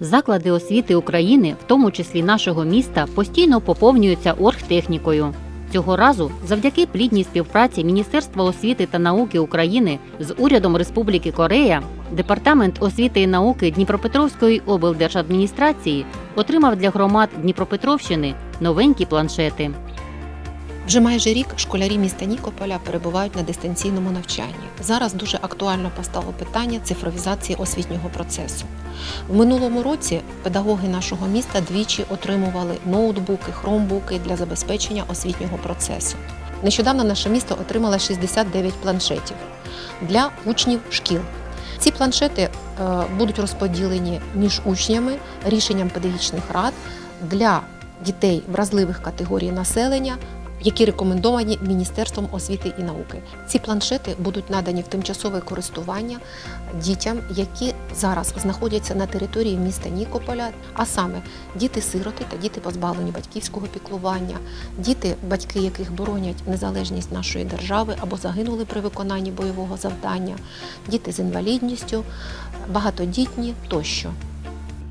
Заклади освіти України, в тому числі нашого міста, постійно поповнюються оргтехнікою. Цього разу, завдяки плідній співпраці Міністерства освіти та науки України з урядом Республіки Корея, Департамент освіти і науки Дніпропетровської облдержадміністрації отримав для громад Дніпропетровщини новенькі планшети. Вже майже рік школярі міста Нікополя перебувають на дистанційному навчанні. Зараз дуже актуально постало питання цифровізації освітнього процесу. В минулому році педагоги нашого міста двічі отримували ноутбуки, хромбуки для забезпечення освітнього процесу. Нещодавно наше місто отримало 69 планшетів для учнів шкіл. Ці планшети е, будуть розподілені між учнями рішенням педагогічних рад для дітей вразливих категорій населення, які рекомендовані Міністерством освіти і науки. Ці планшети будуть надані в тимчасове користування дітям, які зараз знаходяться на території міста Нікополя, а саме діти-сироти та діти позбавлені батьківського піклування, діти, батьки яких боронять незалежність нашої держави або загинули при виконанні бойового завдання, діти з інвалідністю, багатодітні тощо.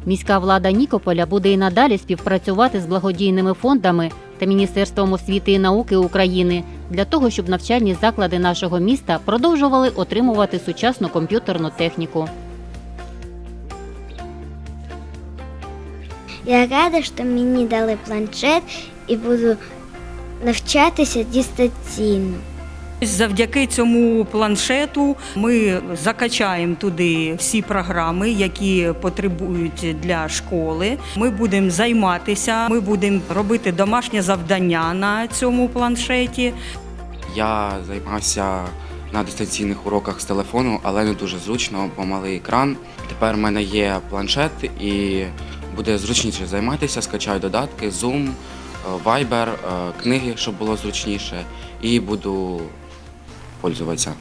Міська влада Нікополя буде і надалі співпрацювати з благодійними фондами та Міністерством освіти і науки України для того, щоб навчальні заклади нашого міста продовжували отримувати сучасну комп'ютерну техніку. Я рада, що мені дали планшет і буду навчатися дистанційно. Завдяки цьому планшету ми закачаємо туди всі програми, які потребують для школи. Ми будемо займатися, ми будемо робити домашнє завдання на цьому планшеті. Я займався на дистанційних уроках з телефону, але не дуже зручно, бо малий екран. Тепер в мене є планшет і буде зручніше займатися. Скачаю додатки, Zoom, е, Viber, е, книги, щоб було зручніше, і буду пользуватися.